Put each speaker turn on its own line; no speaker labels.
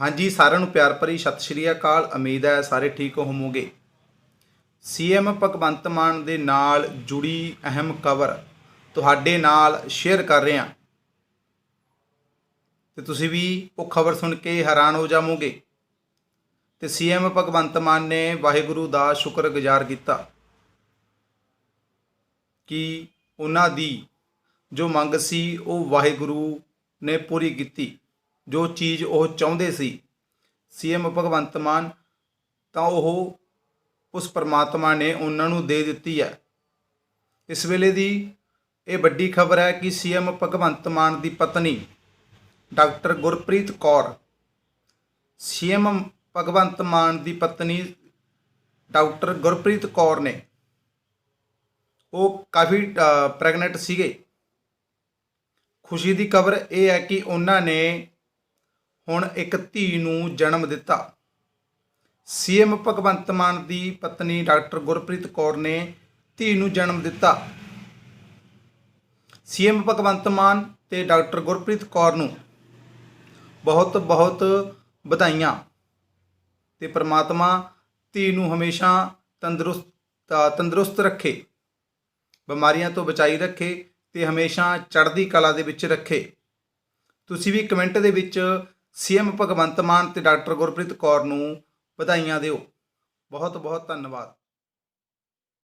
ਹਾਂਜੀ, ਸਾਰਿਆਂ ਨੂੰ ਪਿਆਰ ਭਰੀ ਸਤਿ ਸ਼੍ਰੀ ਅਕਾਲ। ਉਮੀਦ ਹੈ ਸਾਰੇ ਠੀਕ ਹੋਵੋਗੇ। ਸੀਐਮ ਭਗਵੰਤ ਮਾਨ ਦੇ ਨਾਲ ਜੁੜੀ ਅਹਿਮ ਖਬਰ ਤੁਹਾਡੇ ਨਾਲ ਸ਼ੇਅਰ ਕਰ ਰਹੇ ਹਾਂ। ਤੇ ਤੁਸੀਂ ਵੀ ਉਹ ਖਬਰ ਸੁਣ ਕੇ ਹੈਰਾਨ ਹੋ ਜਾਵੋਗੇ। ਤੇ ਸੀਐਮ ਭਗਵੰਤ ਮਾਨ ਨੇ ਵਾਹਿਗੁਰੂ ਦਾ ਸ਼ੁਕਰਗੁਜ਼ਾਰ ਕੀਤਾ ਕਿ ਉਹਨਾਂ ਦੀ ਜੋ ਮੰਗ ਸੀ, ਉਹ ਵਾਹਿਗੁਰੂ ਨੇ ਪੂਰੀ ਕੀਤੀ। ਜੋ ਚੀਜ਼ ਉਹ ਚਾਹੁੰਦੇ ਸੀ ਸੀਐਮ ਭਗਵੰਤ ਮਾਨ, ਤਾਂ ਉਹ ਉਸ ਪਰਮਾਤਮਾ ਨੇ ਉਹਨਾਂ ਨੂੰ ਦੇ ਦਿੱਤੀ ਹੈ। ਇਸ ਵੇਲੇ ਦੀ ਇਹ ਵੱਡੀ ਖਬਰ ਹੈ ਕਿ ਸੀਐਮ ਭਗਵੰਤ ਮਾਨ ਦੀ ਪਤਨੀ, ਡਾਕਟਰ ਗੁਰਪ੍ਰੀਤ ਕੌਰ ਸੀਐਮ ਭਗਵੰਤ ਮਾਨ ਦੀ ਪਤਨੀ, ਡਾਕਟਰ ਗੁਰਪ੍ਰੀਤ ਕੌਰ ਨੇ ਉਹ ਕਾਫੀ ਪ੍ਰੈਗਨੈਂਟ ਸੀਗੇ। ਖੁਸ਼ੀ ਦੀ ਖਬਰ ਇਹ ਹੈ ਕਿ ਉਹਨਾਂ ਨੇ ਹੁਣ ਇੱਕ ਧੀ ਨੂੰ ਜਨਮ ਦਿੱਤਾ। ਸੀਐਮ ਭਗਵੰਤ ਮਾਨ ਦੀ ਪਤਨੀ ਡਾਕਟਰ ਗੁਰਪ੍ਰੀਤ ਕੌਰ ਨੇ ਧੀ ਨੂੰ ਜਨਮ ਦਿੱਤਾ। ਸੀਐਮ ਭਗਵੰਤ ਮਾਨ ਤੇ ਡਾਕਟਰ ਗੁਰਪ੍ਰੀਤ ਕੌਰ ਨੂੰ ਬਹੁਤ ਬਹੁਤ ਵਧਾਈਆਂ ਤੇ ਪ੍ਰਮਾਤਮਾ ਧੀ ਨੂੰ ਹਮੇਸ਼ਾ ਤੰਦਰੁਸਤ ਤੰਦਰੁਸਤ ਰੱਖੇ, ਬਿਮਾਰੀਆਂ ਤੋਂ ਬਚਾਈ ਰੱਖੇ ਤੇ ਹਮੇਸ਼ਾ ਚੜ੍ਹਦੀ ਕਲਾ ਦੇ ਵਿੱਚ ਰੱਖੇ। ਤੁਸੀਂ ਵੀ ਕਮੈਂਟ ਦੇ ਵਿੱਚ ਸੀਐਮ ਭਗਵੰਤ ਮਾਨ ਤੇ ਡਾਕਟਰ ਗੁਰਪ੍ਰੀਤ ਕੌਰ ਨੂੰ ਵਧਾਈਆਂ ਦਿਓ। ਬਹੁਤ ਬਹੁਤ ਧੰਨਵਾਦ।